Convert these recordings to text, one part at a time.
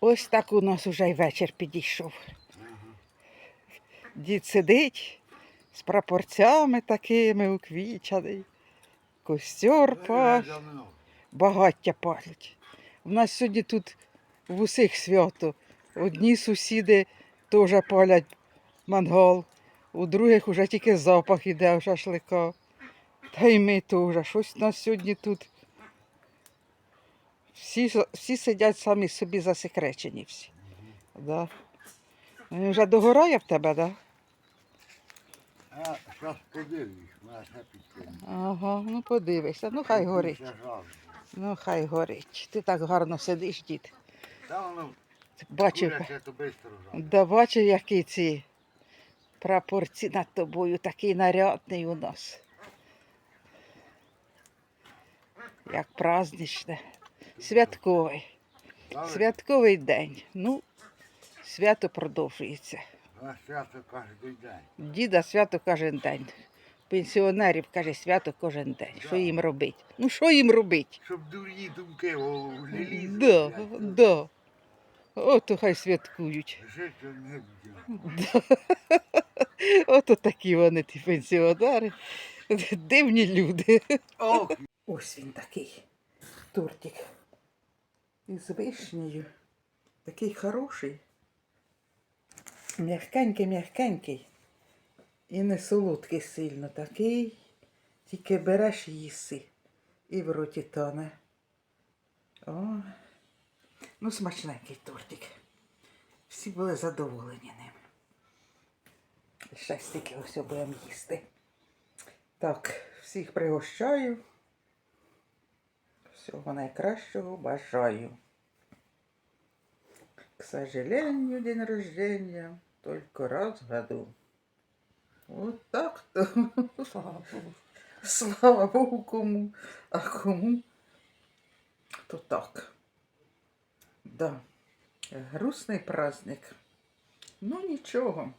Ось так у нас уже й вечір підійшов. Дід сидить з прапорцями такими уквічаний. Костер паш, багаття палять. У нас сьогодні тут в усіх свято. Одні сусіди теж палять мангал, у других уже тільки запах іде в шашлика. Та й ми теж. Щось у нас сьогодні тут. Всі, всі сидять самі собі засекречені всі. Да. Він Вже догорає в тебе, так? Да? А зараз мене ще. Ага, ну подивися, ну хай горить. Ну хай горить. Ти так гарно сидиш, дід. Та воно Бачив, да бачив, які ці прапорці над тобою, такий нарядний у нас. Як праздничне. Святковий. Святковий день. Ну, свято продовжується. Свято кожен день. Діда свято кожен день. Пенсіонерів каже свято кожен день. Що їм робить? Ну що їм робить? Щоб дурні думки в голову не лізли. Да, да. Ото хай святкують. Жити не буде. Да. Ото такі вони, ті пенсіонери. Дивні люди. Ох, Ось він такий тортик. Із вишнею. Такий хороший. М'ягкенький, м'ягкенький. І не солодкий сильно такий. Тільки береш і їси. І в роті тоне. О. Ну, смачненький тортик. Всі були задоволені ним. Ще стільки ось будемо їсти. Так, всіх пригощаю. Всього найкращого бажаю. К сожалению, день рождения только раз в году. Вот так-то. Слава Богу. Слава Богу кому, а кому то так. Да. Грустний праздник. Ну нічого.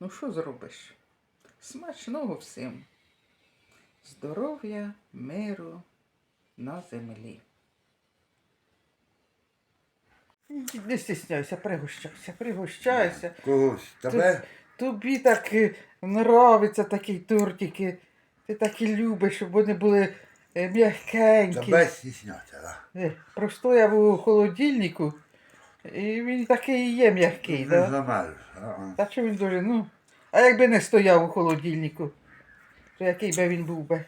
Ну що зробиш? Смачного всім. Здоров'я, миру на землі. Не стісняйся, пригощайся, пригощайся. когось тебе Тобі так е, нравиться такі тортики. Ти так і любиш, щоб вони були е, м'якенькі. тебе стісняться, так? Е, Простояв у холодильнику, і він такий і є м'який, Не да? замерз. ага. Та що він дуже, ну. А якби не стояв у холодильнику, то який би він був би?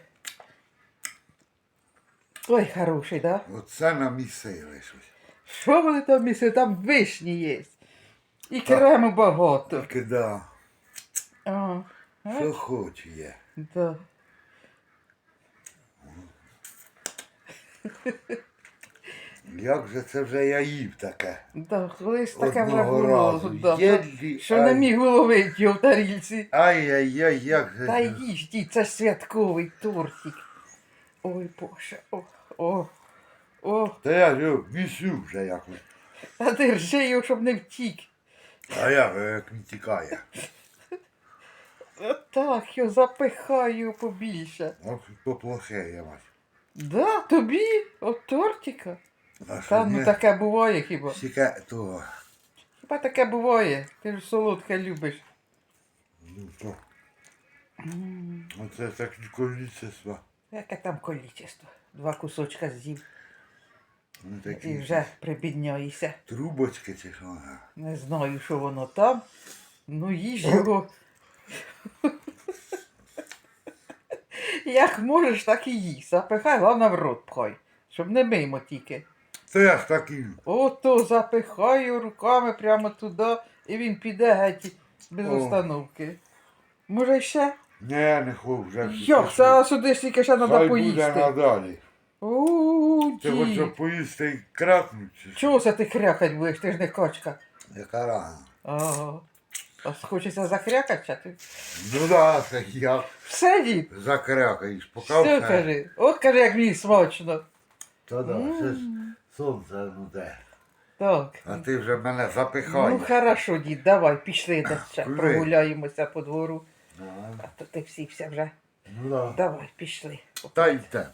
Ой, хороший, да? Оце намісили щось. Що вони там місце? Там вишні є. І Так. крему багато. Тільки да, А, що хоч є. да. Як же це вже я їв таке? Да, колись таке вже Одного було. разу. Да. Єдлі, Що не ай. міг ловити його в тарілці. Ай-яй-яй, як же. Та це? їж, дід, це ж святковий тортик. Ой, Боже, о, о, о. Та я його вісю вже якось. Та держи його, щоб не втік. А як, як він тікає. Так, його запихаю побільше. Ох, поплохе я мать. Да, тобі? От тортика? А що Та ну таке буває хіба. Сіка того. Хіба таке буває? Ти ж солодке любиш. Ну то. Оце так количество. Яке там количество? Два кусочка з'їв Ну і вже прибідняєшся. трубочки чи що. ага. Не знаю, що воно там. Ну їж його. Як можеш, так і їсть. Запихай, головне в рот пхай. Щоб не мимо тільки. Та я ж такий. Ото запихаю руками прямо туди, і він піде геть без О. остановки. Може ще? Не, не хочу вже. Це сюди ж тільки ще Хай треба буде поїсти. надалі. У, Ти хочеш дід. поїсти і кракнуть? Чого це ти крякать будеш? Ти ж не качка. Яка рана. Ага. А хочеться закрякати, чи ти? Ну да, це як Все, дід. закрякаєш, поки Все все. кажи. От кажи, як мені смачно. Та да, це ж сонце ну де. Так. А ти вже мене Ну, запихаєш. хорошо, дід, давай, пішли десь ще Куди? прогуляємося по двору. Ага. А то ти всівся вже. Ну да. Давай, пішли. Та й те.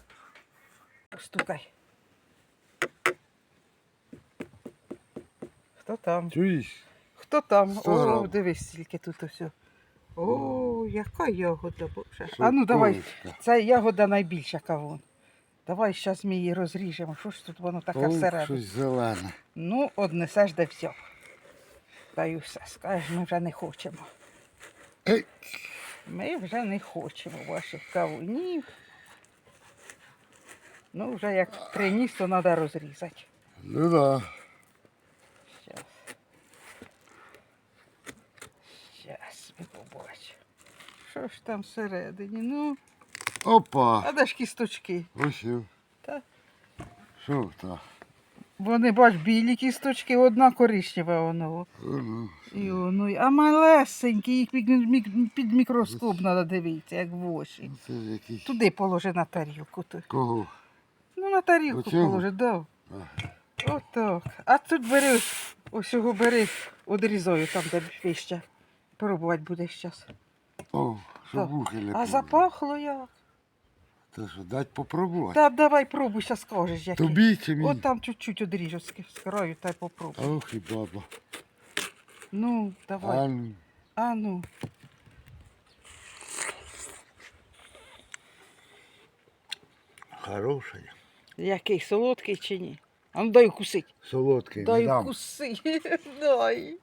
Постукай. Хто там? Чуєш? Хто там? Сто О, грам. дивись, скільки тут усе. О, яка ягода, боже. А ну давай, курочка? це ягода найбільша кавун. Давай зараз ми її розріжемо. Що ж тут воно таке О, всередині? щось зелене. Ну, однесеш де все. Та й все, скажеш, ми вже не хочемо. Ей. Ми вже не хочемо ваших кавунів. Ну, вже як приніс, то треба розрізати. Ну да. Щас ми побачимо. Що ж там всередині? Ну, Опа. а де ж кісточки? Ось. Та. Що так? Вони, бач, білі кісточки, одна коричнева воно. Ну, І воно, а малесенькі, їх під, мікроскоп треба дивитися, як в очі. це якийсь. Туди положи на тарілку. Кого? На тарілку Оцього? положи, да. Отак. А тут бери, ось його бери, одрізаю там, де вище. Пробувати будеш зараз. О, що Так. вухи А запахло як? Та що, дать попробувати? Та давай пробуй, зараз скажеш, який. Тобі чи мені? От там чуть-чуть одріжу з з краю та й попробуй. Ох і баба. Ну, давай. А ну. А ну. Хороший. Який солодкий чи ні? А ну дай укусить. Солодкий. не Дай дам. укуси. Дай.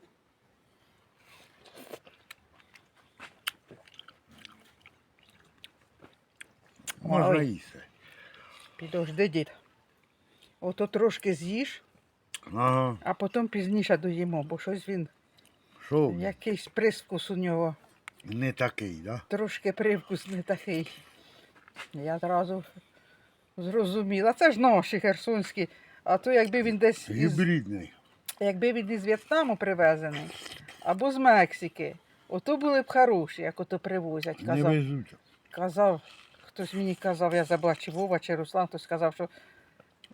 Можна Ой. їсти. Підожди, дід. Ото трошки з'їж, Ага. а потім пізніше доїмо, бо щось він, Що? якийсь привкус у нього, Не такий, да? трошки привкус не такий. Я одразу зрозуміла. Це ж наші херсонські. А то якби він десь із, Гібридний. якби він із В'єтнаму привезений, або з Мексики, ото були б хороші, як ото привозять. Не Казав, везуть. казав, хтось мені казав, я забула, чи Вова, чи Руслан, хтось сказав, що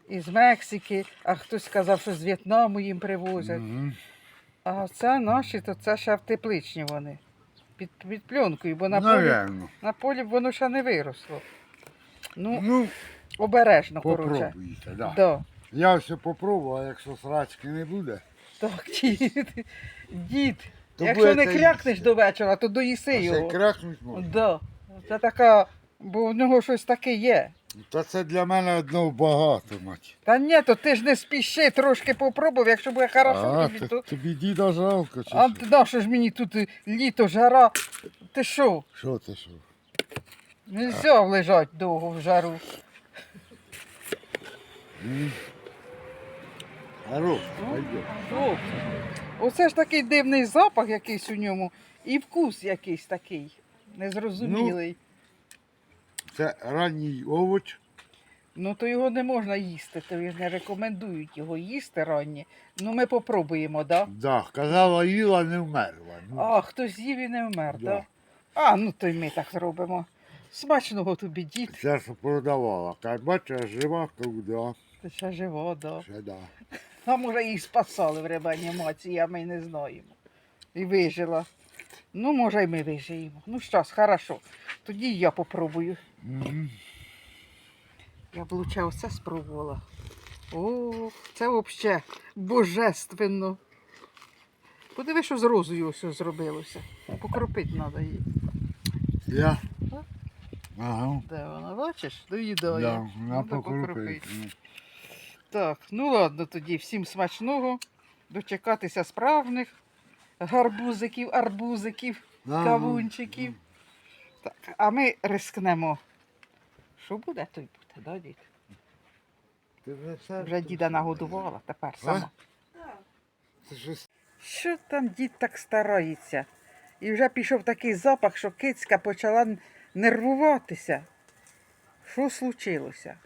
із Мексики, а хтось сказав, що з В'єтнаму їм привозять. Угу. А це наші, то це ще в тепличні вони. Під, під пленкою, бо на полі, Наверно. на полі б воно ще не виросло. Ну, Ну, обережно, коротше. попробуйте, да. Да. Я все попробував, а якщо срачки не буде, Так, дід. Дід. То Якщо не будете крякнеш їсти. до вечора, то а доїси ще й його. кракнуть можна. Да. Це така, бо в нього щось таке є. Та це для мене одного багато, мать. Та ні, то ти ж не спіши, трошки попробуй, якщо буде хорошо, А, тобі, то, то... тобі діда жалко, чи А що? да, що ж мені тут і літо, жара. Ти що? Що ти що? Нельзя лежати довго в жару. М? Хорош, Ну. О, Оце ж такий дивний запах якийсь у ньому. І вкус якийсь такий. Незрозумілий. Це ранній овоч. Ну, то його не можна їсти, то ж не рекомендують його їсти ранні. Ну, ми попробуємо, да? Да, казала, їла, не вмерла. Ну, А, хтось з'їв і не вмер, Да. да? А, ну то й ми так зробимо. Смачного тобі, дід. Це, що продавала. Каже, бачиш, жива, кажу, Ти ще жива, да. Ще да. А може її спасали в реанімації, а ми не знаємо. І вижила. Ну, може, і ми вижиємо. Ну ж, хорошо. Тоді я попробую. Мгм. Я б лучше оце спробувала. О, це взагалі божественно. Подиви, що з розою ось зробилося. Покропити треба її. Я? Ага. Де вона, бачиш? Доїдає. Да, на Надо покропити. покрупити. Так, ну ладно тоді, всім смачного. Дочекатися справжніх гарбузиків, арбузиків, Ага. кавунчиків. Так, а ми рискнемо. Що буде, то й буде, да, дід? Ти вже все? Вже діда нагодувала, тепер сама. Щось Що там дід так старається? І вже пішов такий запах, що кицька почала н- нервуватися. Що случилося?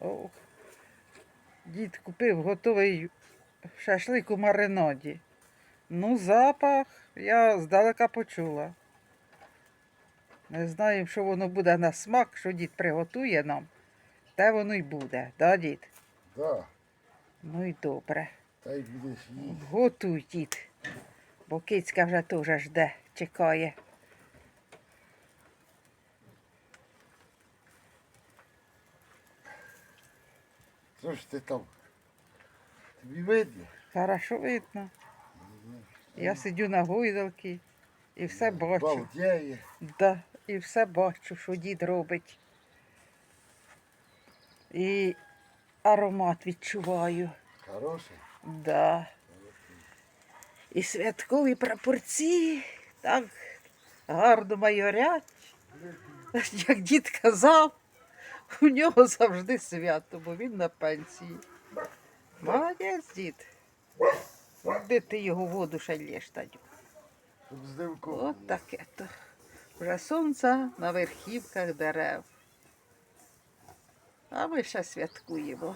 Ох. Дід купив готовий шашлик у мариноді. Ну, запах я здалека почула. Не знаю, що воно буде на смак, що дід приготує нам. Те воно й буде, да, дід? Да. Ну і добре. Та й будеш їсти. Готуй, дід, бо кицька вже теж жде, чекає. Що ж ти там? Тобі видно? Хорошо видно. Я сидю на гойдалці і все бачу. Балдеє. Да, і все бачу, що дід робить. І аромат відчуваю. Хороше. Да. І святкові прапорці так гарно майорять. Як дід казав, у нього завжди свято, бо він на пенсії. Молодець, дід. Де ти його воду ще лєш, Таню? От таке то. Вже сонце на верхівках дерев. А ми ще святкуємо.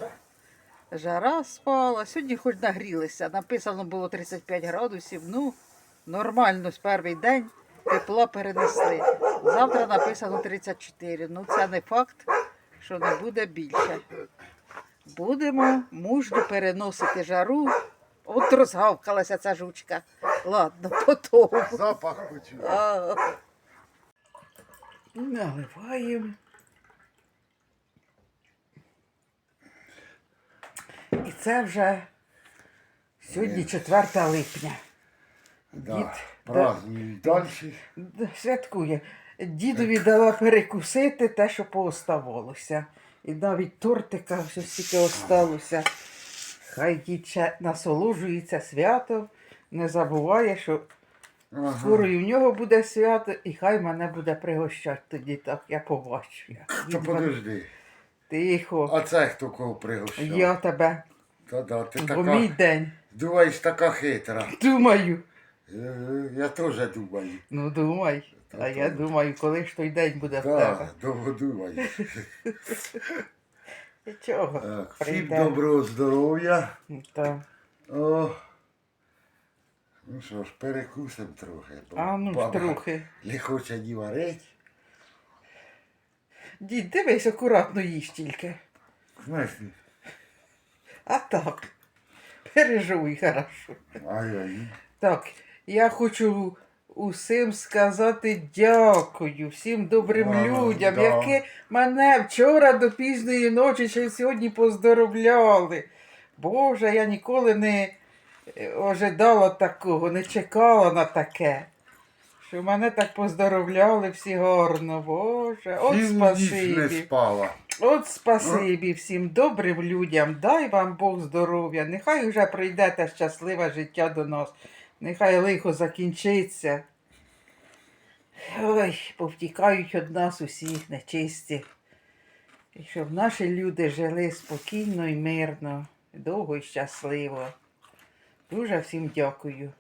Жара спала, сьогодні хоч нагрілися. Написано було 35 градусів. Ну, нормально з перший день тепла перенесли. Завтра написано 34. Ну, це не факт, що не буде більше. Будемо мужньо переносити жару. От розгавкалася ця жучка. Ладно, потім. Запах почув. Наливаємо. І це вже сьогодні 4 липня. Да. Дід Празднують далі. д- святкує. Дідові дала перекусити те, що пооставалося. І навіть тортика що стільки осталося. Хай дід ще насолоджується святом, не забуває, що Ага. Скоро і в нього буде свято, і хай мене буде пригощати тоді так, я побачу. Та подожди. Тихо, А це хто кого пригощав? я тебе, Та да, ти бо мій така, день. думаєш, така хитра. Думаю. Е, Я теж думаю. Ну думай. А я думаю, коли ж той день буде в тебе. Так, довго думаєш. Нічого. Так, всім прийде. доброго здоров'я. Так. О. Ну що ж, перекусимо трохи. бо А ну ж баба трохи. Не хоче ні варить. Дід, дивись, акуратно їж тільки. Знаєш, А так. Пережуй, хорошо. ай-ай. Так, я хочу усім сказати дякую, всім добрим А, людям, да. які мене вчора до пізної ночі ще й сьогодні поздоровляли. Боже, я ніколи не е, ожидала такого, не чекала на таке. Що мене так поздоровляли всі гарно, Боже. От Цілу ніч не спасибі. спала. От спасибі всім добрим людям, дай вам Бог здоров'я. Нехай вже прийде те щасливе життя до нас. Нехай лихо закінчиться. Ой, повтікають від нас усіх нечисті. І щоб наші люди жили спокійно і мирно, довго і щасливо. Дуже всім дякую.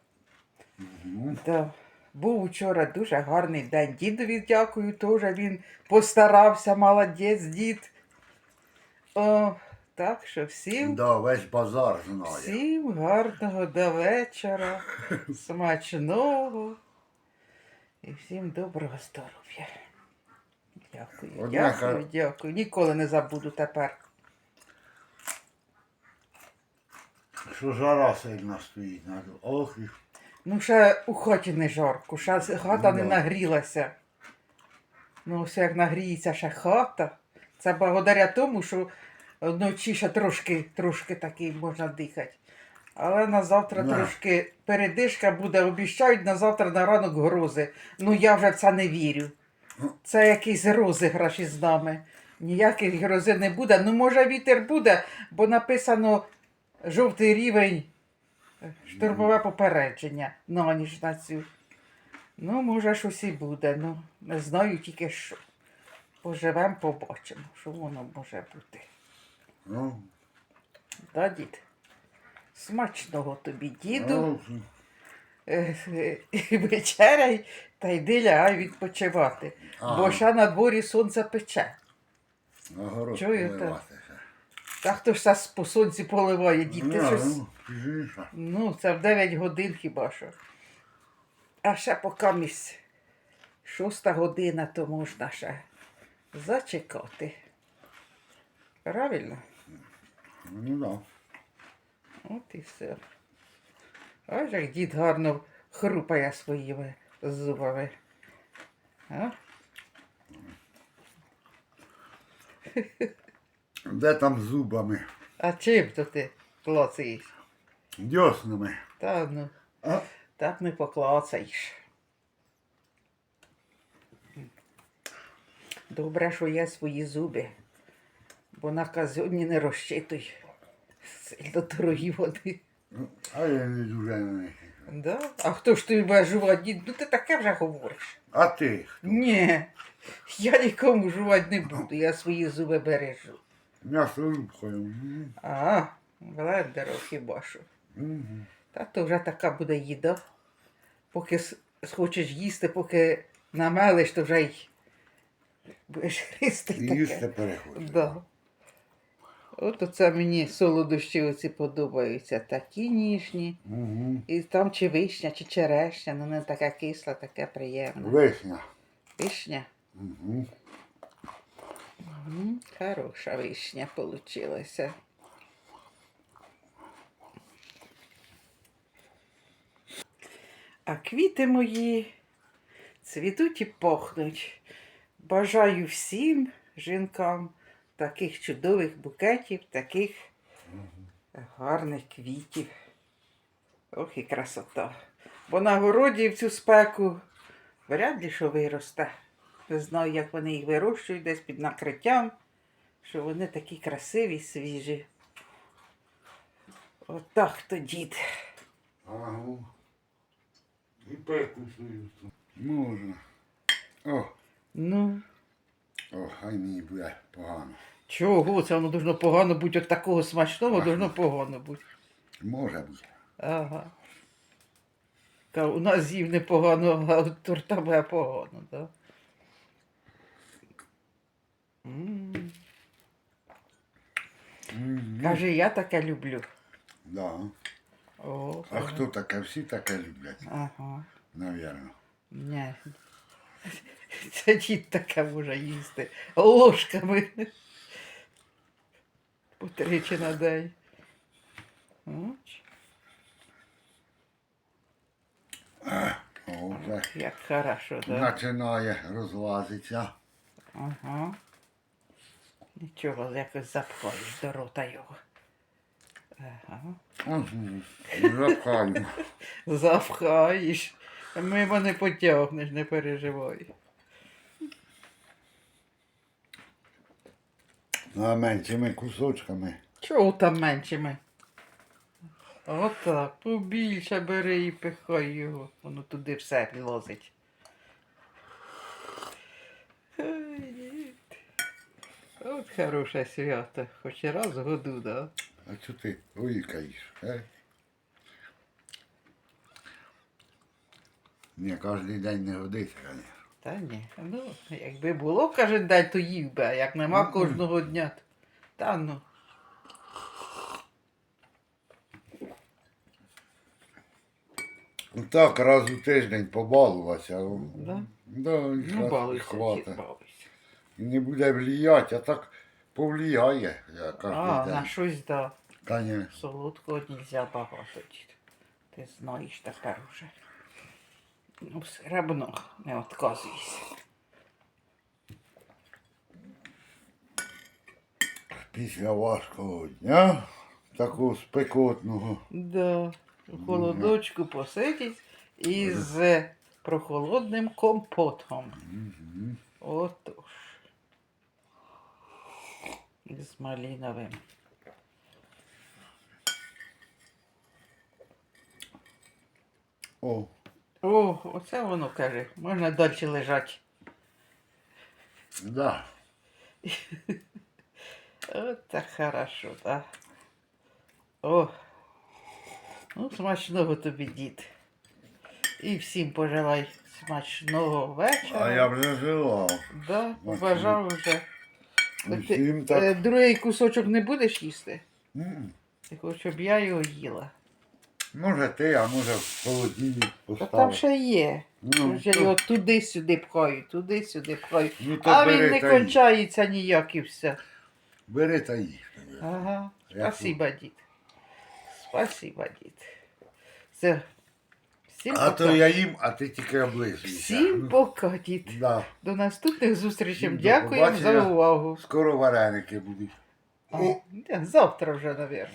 Мгм. Да. Був вчора дуже гарний день. Дідові дякую, теж він постарався, молодець дід. О, так що всім, Да, весь базар знає. всім гарного до вечора, смачного і всім доброго здоров'я. Дякую, Одна дякую, дякую. Ніколи не забуду тепер. Що жара сильна стоїть. на- Ох, і Ну, ще у хаті не жарко, ще хата Ну, не да. нагрілася. Ну, все як нагріється ще хата. Це благодаря тому, що вночі ще трошки, трошки такий можна дихати. Але на завтра Да. трошки передишка буде, обіщають на завтра на ранок грози. Ну я вже в це не вірю. Це якийсь розіграш із нами. Ніяких грози не буде. Ну, може, вітер буде, бо написано жовтий рівень штурмове попередження на ніч на цю. Ну, може, щось і буде. Ну, не знаю тільки що. Поживемо, побачимо, що воно може бути. Ну, Да, дід? Смачного тобі, діду. ну, Е, е, і вечеряй та йди лягай відпочивати. Ага. Бо ще на дворі сонце пече. на город Чуєте? Та хто ж це по сонці поливає, дід? Ти Ну, щось... ну. Ну, це в 9 годин хіба що. А ще поки місь шоста година, то можна ще зачекати. Правильно? Ну, да. От і все. Ось як дід гарно хрупає своїми зубами. А? Де там зубами? а чим то ти клацаєш? Дьоснами. Та ну, А? так не поклацаєш. Добре, що є свої зуби, бо на казоні не розчитуй. Сильно дорогі вони. Ну, А я не дуже них. Да? А хто ж тобі буде жувати? Дід? Ну ти таке вже говориш. А ти? Ні, я нікому жувати не буду, я свої зуби бережу. М'ясорубкою. М, А, блендером хіба що. Та то вже така буде їда. Поки схочеш їсти, поки намелиш, то вже й будеш таке. їсти переходить. Да. От оце мені солодощі оці подобаються. Такі ніжні. Угу. І там чи вишня, чи черешня, ну не таке кисле, таке приємне. Вишня. Вишня. Угу. М, Хороша вишня получилася. А квіти мої цвітуть і пахнуть. Бажаю всім жінкам таких чудових букетів, таких гарних квітів. Ох і красота. Бо на городі в цю спеку вряд ли що виросте. Не знаю, як вони їх вирощують десь під накриттям, що вони такі красиві, свіжі. Отак то дід. Ага. І пеку свою. Можна. О, Ну, о, хай мені буде погано. Чого це воно должно погано бути от такого смачного, должно погано бути. Може бути. Ага. У нас їв непогано, а от торта буде погано, так? М. Мгм. Каже, я таке люблю. Да. О, А хто таке? Всі таке люблять, Ага. навірно. Ні. Це дід таке може їсти. Ложками. По тричі на день. Оч, О, вже як хорошо, так? починає розлазитися. Ага. Нічого, якось запхаєш до рота його. Ага. Угу. Запхаю. Запхаєш. Мимо не потягнеш, не переживай. Ну, а меншими кусочками. Чого там меншими? Отак, побільше бери і пихай його. Воно туди все влозить. От хороше свято, хоч і раз в году, да? А що ти уїкаєш? Е? Ні, кожен день не годиться, звісно. Та ні. Ну, якби було кожен день, то їв би, а як нема кожного дня. то- Та ну. Ну так, раз у тиждень побалуватися. Да? Да, і Ну, хват- балуйся, балуйся. Не буде вліяти, а так повлияє я кожен А, день. на щось да. Конечно. Солодкого нельзя багато, дід. Ти знаєш тепер уже. Ну, все одно не відказуйся. Після важкого дня, такого спекотного. Да. У холодочку посидіть із прохолодним компотом. Мгм. Отож. З малиновим. О, О, оце воно каже. Можна далі лежати. да. От так хорошо, так. О. Ну, смачного тобі, дід. І всім пожелай смачного вечора. А я б не желав. Да, побажав вже. Так ти, Усім е, так. другий кусочок не будеш їсти? М. Ти хочеш, щоб я його їла. Може ти, а може в холодильник Та там ще є. Ну, Вже то- його туди-сюди пхаю, туди-сюди пхаю. Ну, то А він не та їж. кончається ніяк і все. Бери та їж. Ага. Як Спасибо, дід. Спасибо, дід. Все. Всім А пока. то я їм, а ти тільки облизуєшся. Всім пока, дід. Да. До наступних зустрічей. Всім до Дякуємо за побачення. увагу. Скоро вареники будуть. А, Завтра вже, мабуть.